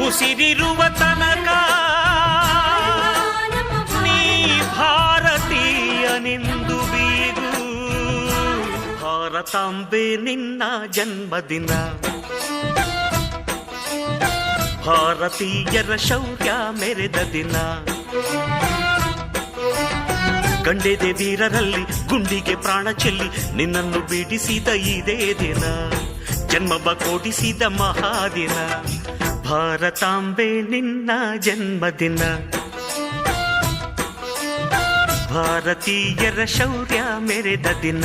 ಉಸಿರಿರುವ ತನಕ ನೀ ಭಾರತೀಯನೆಂದು ಬೀಗು. ಭಾರತಾಂಬೆ ನಿನ್ನ ಜನ್ಮದಿನ. ಭಾರತೀಯರ ಶೌರ್ಯ ಮೆರೆದ ದಿನ. ಕಂಡೆದೆ ವೀರರಲ್ಲಿ ಗುಂಡಿಗೆ ಪ್ರಾಣ ಚೆಲ್ಲಿ ನಿನ್ನನ್ನು ಬಿಡಿಸಿದ ಇದೇ ದಿನ. ಜನ್ಮ ಬಕೋಟಿಸಿದ ಮಹಾದಿನ. ಭಾರತಾಂಬೆ ನಿನ್ನ ಜನ್ಮದಿನ. ಭಾರತೀಯರ ಶೌರ್ಯ ಮೆರೆದ ದಿನ.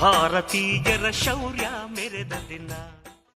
ಭಾರತೀಯರ ಶೌರ್ಯ ಮೆರೆದ ದಿನ